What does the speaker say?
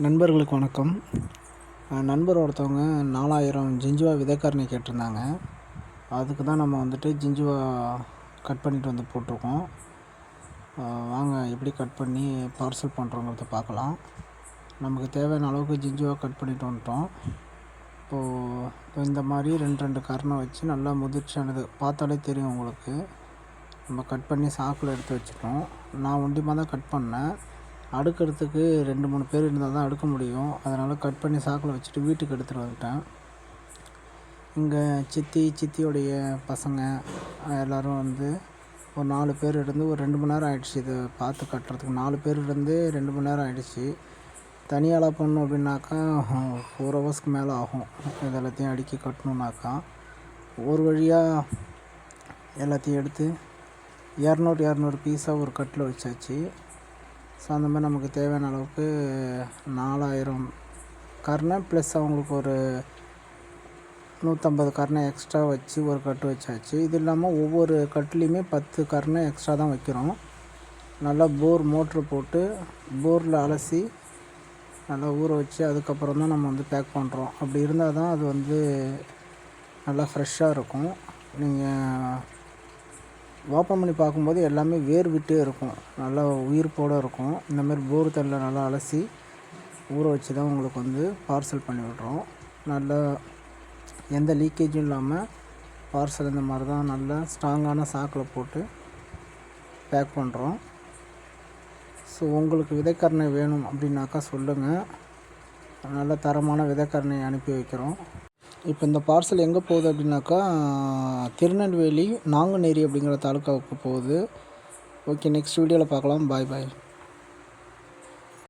நண்பர்களுக்கு வணக்கம். நண்பர் ஒருத்தவங்க நாலாயிரம் ஜிஞ்சுவா விதைக்காரணி கேட்டிருந்தாங்க. அதுக்கு தான் நம்ம வந்துட்டு ஜிஞ்சுவா கட் பண்ணிட்டு வந்து போட்டிருக்கோம். வாங்க எப்படி கட் பண்ணி பார்சல் பண்ணுறோங்கிறத பார்க்கலாம். நமக்கு தேவையான அளவுக்கு ஜிஞ்சுவா கட் பண்ணிட்டு வந்துட்டோம். இப்போது இந்த மாதிரி ரெண்டு ரெண்டு கரணை வச்சு நல்லா முதிர்ச்சியானது பார்த்தாலே தெரியும் உங்களுக்கு. நம்ம கட் பண்ணி சாக்கில் எடுத்து வச்சுட்டோம். நான் ஒண்டியமாக தான் கட் பண்ணேன். அடுக்கிறதுக்கு ரெண்டு மூணு பேர் இருந்தால் தான் அடுக்க முடியும். அதனால் கட் பண்ணி சாக்கில் வச்சுட்டு வீட்டுக்கு எடுத்துகிட்டு வந்துட்டேன். இங்கே சித்தி சித்தியோடைய பசங்க எல்லோரும் எல்லாரும் வந்து ஒரு நாலு பேர் இருந்து ஒரு ரெண்டு மணி நேரம் ஆகிடுச்சு இதை பார்த்து கட்டுறதுக்கு. நாலு பேர் இருந்து ரெண்டு மணி நேரம் ஆகிடுச்சு தனியாளாக பண்ணோம் அப்படின்னாக்கா ஃபோர் ஹவர்ஸ்க்கு மேலே ஆகும். இது எல்லாத்தையும் அடுக்கி கட்டணுன்னாக்கா ஒரு வழியாக எல்லாத்தையும் எடுத்து இரநூறு இரநூறு பீஸாக ஒரு கட்டில் வச்சாச்சு. ஸோ அந்த மாதிரி நமக்கு தேவையான அளவுக்கு நாலாயிரம் கர்ணை ப்ளஸ் அவங்களுக்கு ஒரு நூற்றம்பது கர்ணை எக்ஸ்ட்ரா வச்சு ஒரு கட்டு வச்சாச்சு. இது இல்லாமல் ஒவ்வொரு கட்டுலேயுமே பத்து கர்ணை எக்ஸ்ட்ரா தான் வைக்கிறோம். நல்லா போர் மோட்ரு போட்டு போரில் அலசி நல்லா ஊற வச்சு அதுக்கப்புறம் தான் நம்ம வந்து பேக் பண்ணுறோம் அப்படி இருந்தால் தான் அது வந்து நல்லா ஃப்ரெஷ்ஷாக இருக்கும். நீங்கள் ஓப்பன் பண்ணி பார்க்கும்போது எல்லாமே வேர் விட்டே இருக்கும். நல்லா உயிர்ப்போடு இருக்கும். இந்தமாரி போர் தண்ணியில் நல்லா அலசி ஊற வச்சு தான் உங்களுக்கு வந்து பார்சல் பண்ணி விட்றோம். நல்லா எந்த லீக்கேஜும் இல்லாமல் பார்சல் இந்த மாதிரி தான் நல்லா ஸ்ட்ராங்கான சாக்கில் போட்டு பேக் பண்ணுறோம் ஸோ உங்களுக்கு விதைக்கரணை வேணும் அப்படின்னாக்கா சொல்லுங்கள் நல்ல தரமான விதைக்கரணை அனுப்பி வைக்கிறோம். இப்போ இந்த பார்சல் எங்கே போகுது அப்படின்னாக்கா திருநெல்வேலி நாங்குநேரி அப்படிங்கிற தாலுக்காவுக்கு போகுது. ஓகே நெக்ஸ்ட் வீடியோவில் பார்க்கலாம். பாய் பாய்